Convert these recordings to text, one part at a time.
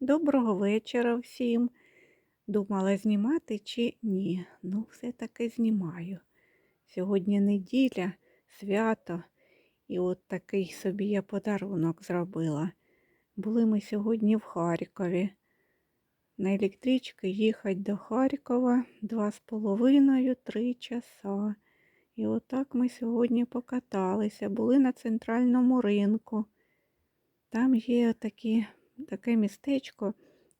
Доброго вечора всім. Думала знімати чи ні. Ну, все-таки знімаю. Сьогодні неділя, свято, і от такий собі я подарунок зробила. Були ми сьогодні в Харкові. На електричці їхати до Харкова два з половиною три часа. І отак ми сьогодні покаталися, були на центральному ринку. Там є такі, таке містечко,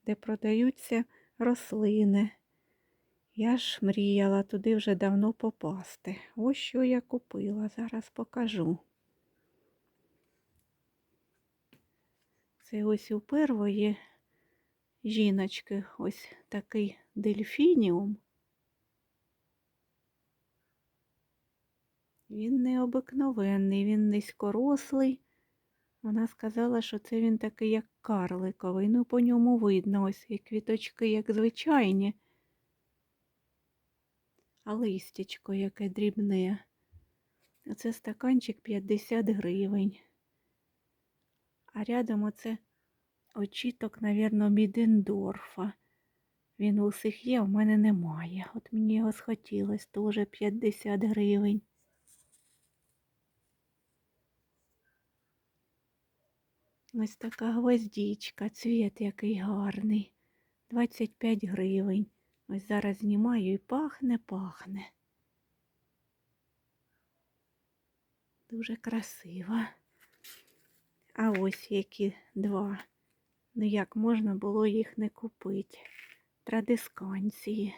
де продаються рослини. Я ж мріяла туди вже давно попасти. Ось що я купила, зараз покажу. Це ось у первої жіночки ось такий дельфініум. Він необикновенний, він низькорослий. Вона сказала, що це він такий, як карликовий. Ну, по ньому видно, ось і квіточки, як звичайні, а листячко яке дрібне. Оце стаканчик 50 гривень. А рядом оце очіток, навірно, Мідендорфа. Він у всіх є, в мене немає. От мені його схотілось, теж 50 гривень. Ось така гвоздічка, цвіт який гарний. 25 гривень. Ось зараз знімаю і пахне, пахне. Дуже красива. А ось які два. Ну як можна було їх не купити? Традисканції.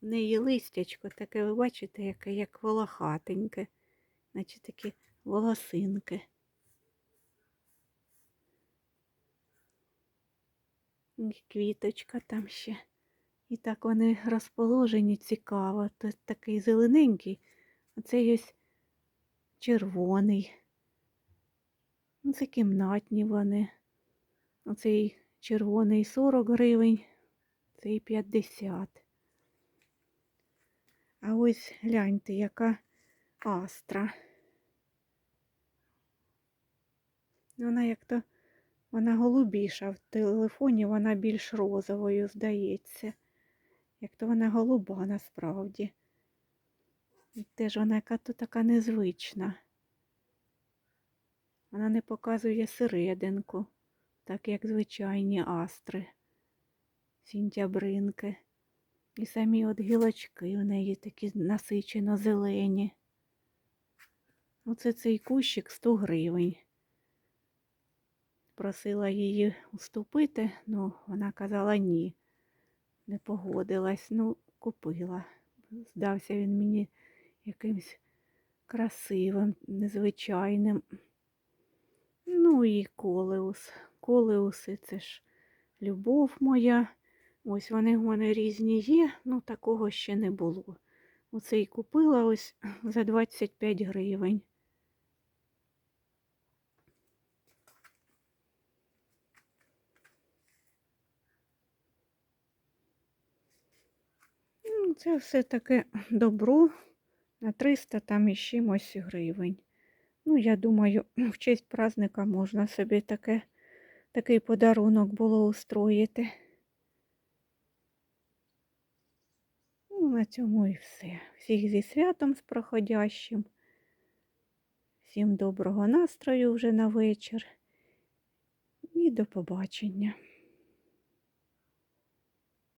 В неї листячко таке, ви бачите, яке як волохатеньке, наче такі волосинки. Квіточка там ще. І так вони розположені цікаво. Тут такий зелененький, а цей ось червоний. Ну, Це кімнатні вони. Оцей червоний 40 гривень, цей 50. А ось гляньте, яка астра. Вона як то вона голубіша. В телефоні вона більш розовою, здається. Як то вона голуба насправді. І теж вона яка то така незвична. Вона не показує серединку, так як звичайні астри, сінтябринки. І самі от гілочки у неї такі насичено зелені. Оце цей кущик 100 гривень просила її уступити, ну вона казала ні, не погодилась, ну, купила. Здався він мені якимсь красивим, незвичайним. Ну і колеус. Колеуси це ж любов моя. Ось вони в мене різні є, ну такого ще не було. Оце і купила ось за 25 гривень. Ну, Це все таке добро на 300 там і чимось гривень. Ну, я думаю, в честь праздника можна собі таке, такий подарунок було устроїти. Ну, на цьому і все. Всіх зі святом з проходящим. Всім доброго настрою вже на вечір. І до побачення.